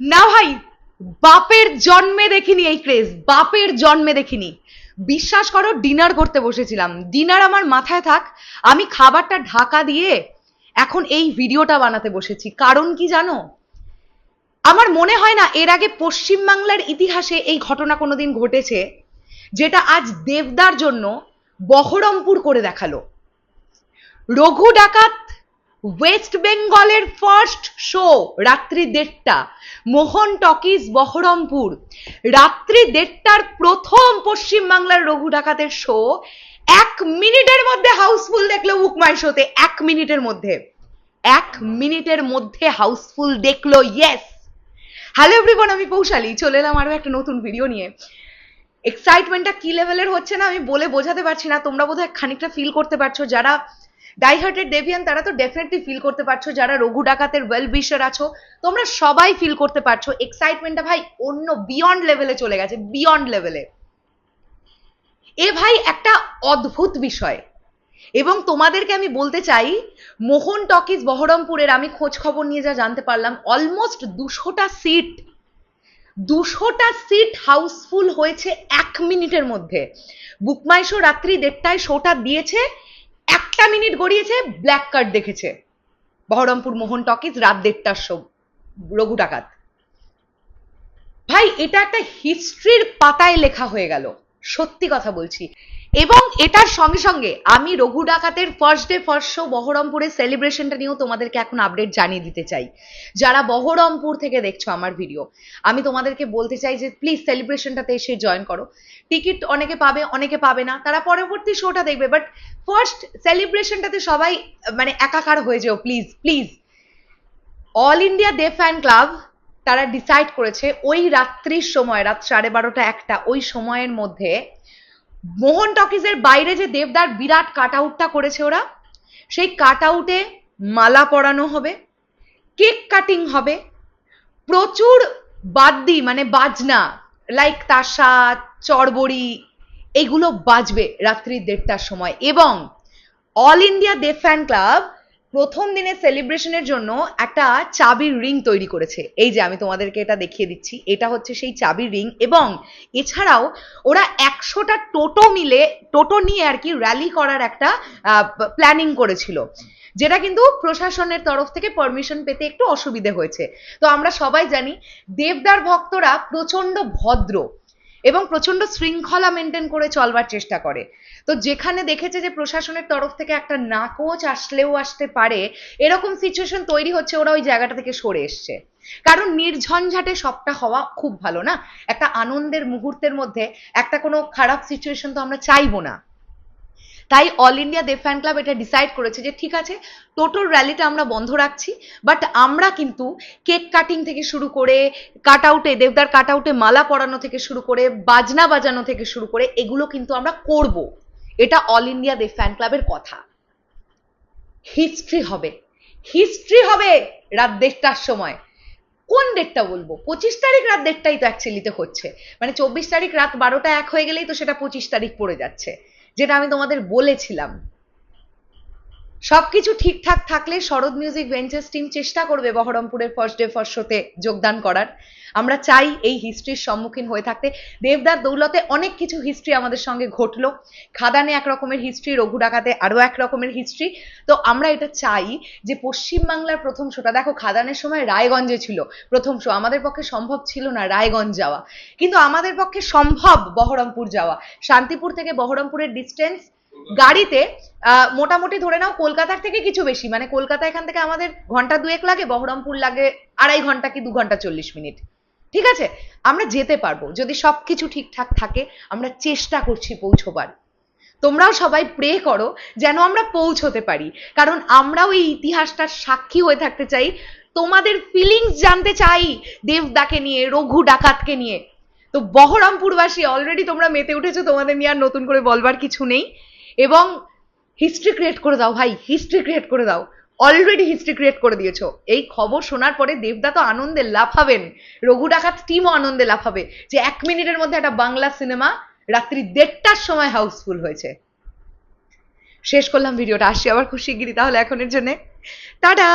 না ভাই, বাপের জন্মে দেখিনি এই ক্রেজ বাপের জন্মে দেখিনি। বিশ্বাস করো ডিনার করতে বসেছিলাম। ডিনার আমার মাথায় থাক, আমি খাবারটা ঢাকা দিয়ে এখন এই ভিডিওটা বানাতে বসেছি। কারণ কি জানো? আমার মনে হয় না, এর আগে পশ্চিমবাংলার ইতিহাসে এই ঘটনা কোনোদিন ঘটেছে, যেটা আজ দেবদার জন্য বহরমপুর করে দেখাল। রঘু ডাকাত ওয়েস্ট বেঙ্গলের ফার্স্ট শো রাত্রি দেড়টা মোহন টকিজ বহরমপুর রাত্রি দেড়টার প্রথম পশ্চিমবাংলার রঘু ডাকাতের শো এক মিনিটের মধ্যে হাউসফুল দেখল বুকমাই শোতে এক মিনিটের মধ্যে। এক মিনিটের মধ্যে হাউসফুল দেখল ইয়েস হ্যালো এভরিওয়ান আমি পৌশালী চলে এলাম আরও একটা নতুন ভিডিও নিয়ে। এক্সাইটমেন্টটা কি লেভেলের হচ্ছে না আমি বলে বোঝাতে পারছি না, তোমরা বোধহয় খানিকটা ফিল করতে পারছ, যারা ডাইহার্টেড ডেভিয়ান, তারা তো ডেফিনেটলি ফিল করতে পারছ। যারা রঘু ডাকাতের ওয়েল উইশার আছো, তোমরা সবাই ফিল করতে পারছ। এক্সাইটমেন্টটা ভাই অন্য বিয়ন্ড লেভেলে চলে গেছে বিয়ন্ড লেভেলে এ ভাই একটা অদ্ভুত বিষয়। এবং তোমাদেরকে আমি বলতে চাই, মোহন টকিজ বহরমপুরের, আমি খোঁজ খবর নিয়ে যা জানতে পারলাম অলমোস্ট দুশোটা সিট দুশোটা সিট হাউসফুল হয়েছে এক মিনিটের মধ্যে। বুকমাইশো রাত্রি দেড়টায় শোটা দিয়েছে একটা মিনিট গড়িয়েছে ব্ল্যাক কার্ড দেখেছে। বহরমপুর মোহন টকিজ, রাত দেড়টার শো রঘু ডাকাত। ভাই, এটা একটা হিস্ট্রির পাতায় লেখা হয়ে গেল। সত্যি কথা বলছি। এবং এটার সঙ্গে সঙ্গে আমি রঘু ডাকাতের ফার্স্ট ডে ফার্স্ট শো বহরমপুরের সেলিব্রেশনটা নিয়েও তোমাদেরকে এখন আপডেট জানিয়ে দিতে চাই। যারা বহরমপুর থেকে দেখছ আমার ভিডিও আমি তোমাদেরকে বলতে চাই যে প্লিজ সেলিব্রেশনটাতে এসে জয়েন করো। টিকিট অনেকে পাবে অনেকে পাবে না, তারা পরবর্তী শোটা দেখবে বাট ফার্স্ট সেলিব্রেশনটাতে সবাই মানে একাকার হয়ে যেও please please all India Dev fan club তারা ডিসাইড করেছে, ওই রাত্রির সময়, রাত সাড়ে বারোটা একটা, ওই সময়ের মধ্যে মোহন টকিজের বাইরে যে দেবদার বিরাট কাট আউটটা করেছে ওরা, সেই কাট আউটে মালা পরানো হবে, কেক কাটিং হবে, প্রচুর বাদ্যি মানে বাজনা লাইক তাসা চড়বড়ি, এগুলো বাজবে রাত্রি দেড়টার সময় এবং all India Dev fan club প্রথম দিনের সেলিব্রেশনের জন্য একটা চাবির রিং তৈরি করেছে। এই যে আমি তোমাদেরকে এটা দেখিয়ে দিচ্ছি। এটা হচ্ছে সেই চাবির রিং এবং এছাড়াও ওরা একশোটা টোটো মিলে টোটো নিয়ে আর কি র্যালি করার একটা প্ল্যানিং করেছিল। যেটা কিন্তু প্রশাসনের তরফ থেকে পারমিশন পেতে একটু অসুবিধে হয়েছে। তো আমরা সবাই জানি, দেবদার ভক্তরা প্রচণ্ড ভদ্র। এবং প্রচণ্ড শৃঙ্খলা মেনটেন করে চলবার চেষ্টা করে। তো যেখানে দেখেছে যে প্রশাসনের তরফ থেকে একটা নাকচ আসলেও আসতে পারে, এরকম সিচুয়েশন তৈরি হচ্ছে, ওরা ওই জায়গাটা থেকে সরে এসছে। কারণ নির্ঝঞ্ঝাটে সবটা হওয়া খুব ভালো না? একটা আনন্দের মুহূর্তের মধ্যে একটা কোনো খারাপ সিচুয়েশন তো আমরা চাইব না। তাই all India Dev fan club এটা ডিসাইড করেছে যে ঠিক আছে টোটাল র্যালিটা আমরা বন্ধ রাখছি বাট আমরা কিন্তু কেক কাটিং থেকে শুরু করে কাট আউটে দেবদার কাট আউটে মালা পরানো থেকে শুরু করে, বাজনা বাজানো থেকে শুরু করে, এগুলো কিন্তু আমরা করব। এটা অল ইন্ডিয়া দেব ফ্যান ক্লাবের কথা। হিস্ট্রি হবে। হিস্ট্রি হবে রাত দেড়টার সময়। কোন ডেটটা বলব? পঁচিশ তারিখ রাত দেড়টাই তো অ্যাকচুয়ালিতে হচ্ছে। মানে চব্বিশ তারিখ রাত বারোটা এক হয়ে গেলেই তো সেটা পঁচিশ তারিখ পড়ে যাচ্ছে। যেটা আমি তোমাদের বলেছিলাম। সবকিছু ঠিকঠাক থাকলে শরৎ মিউজিক ভেঞ্চার্স টিম চেষ্টা করবে বহরমপুরের ফার্স্ট ডে ফার্স্ট শোতে যোগদান করার। আমরা চাই এই হিস্ট্রির সম্মুখীন হয়ে থাকতে। দেবদার দৌলতে অনেক কিছু হিস্ট্রি আমাদের সঙ্গে ঘটলো। খাদানে এক রকমের হিস্ট্রি, রঘু ডাকাতে আরও এক রকমের হিস্ট্রি। তো আমরা এটা চাই যে পশ্চিমবাংলার প্রথম শোটা, দেখো খাদানের সময় রায়গঞ্জে ছিল প্রথম শো, আমাদের পক্ষে সম্ভব ছিল না রায়গঞ্জ যাওয়া। কিন্তু আমাদের পক্ষে সম্ভব বহরমপুর যাওয়া। শান্তিপুর থেকে বহরমপুরের ডিস্টেন্স গাড়িতে মোটামুটি ধরে নাও কলকাতার থেকে কিছু বেশি। মানে কলকাতা এখান থেকে আমাদের ঘণ্টা দুয়েক লাগে, বহরমপুর লাগে আড়াই ঘণ্টা কি দু ঘণ্টা চল্লিশ মিনিট। ঠিক আছে? আমরা যেতে পারব। যদি সবকিছু ঠিকঠাক থাকে, আমরা চেষ্টা করছি পৌঁছবার। তোমরাও সবাই প্রে করো যেন আমরা পৌঁছতে পারি। কারণ আমরাও এই ইতিহাসটার সাক্ষী হয়ে থাকতে চাই। তোমাদের ফিলিংস জানতে চাই দেবদাকে নিয়ে, রঘু ডাকাতকে নিয়ে। তো বহরমপুরবাসী অলরেডি তোমরা মেতে উঠেছো, তোমাদের নিয়ে আর নতুন করে বলবার কিছু নেই। এবং হিস্ট্রি ক্রিয়েট করে দাও, ভাই হিস্ট্রি ক্রিয়েট করে দাও। অলরেডি হিস্ট্রি ক্রিয়েট করে দিয়েছ। এই খবর শোনার পরে দেবদা তো আনন্দে লাফাবেন। রঘু ডাকাত টিমও আনন্দে লাফাবে যে এক মিনিটের মধ্যে একটা বাংলা সিনেমা রাত্রি দেড়টার সময় হাউসফুল হয়েছে। শেষ করলাম ভিডিওটা। আসছি আবার খুব শিগগিরি তাহলে এখনের জন্যে। টাটা!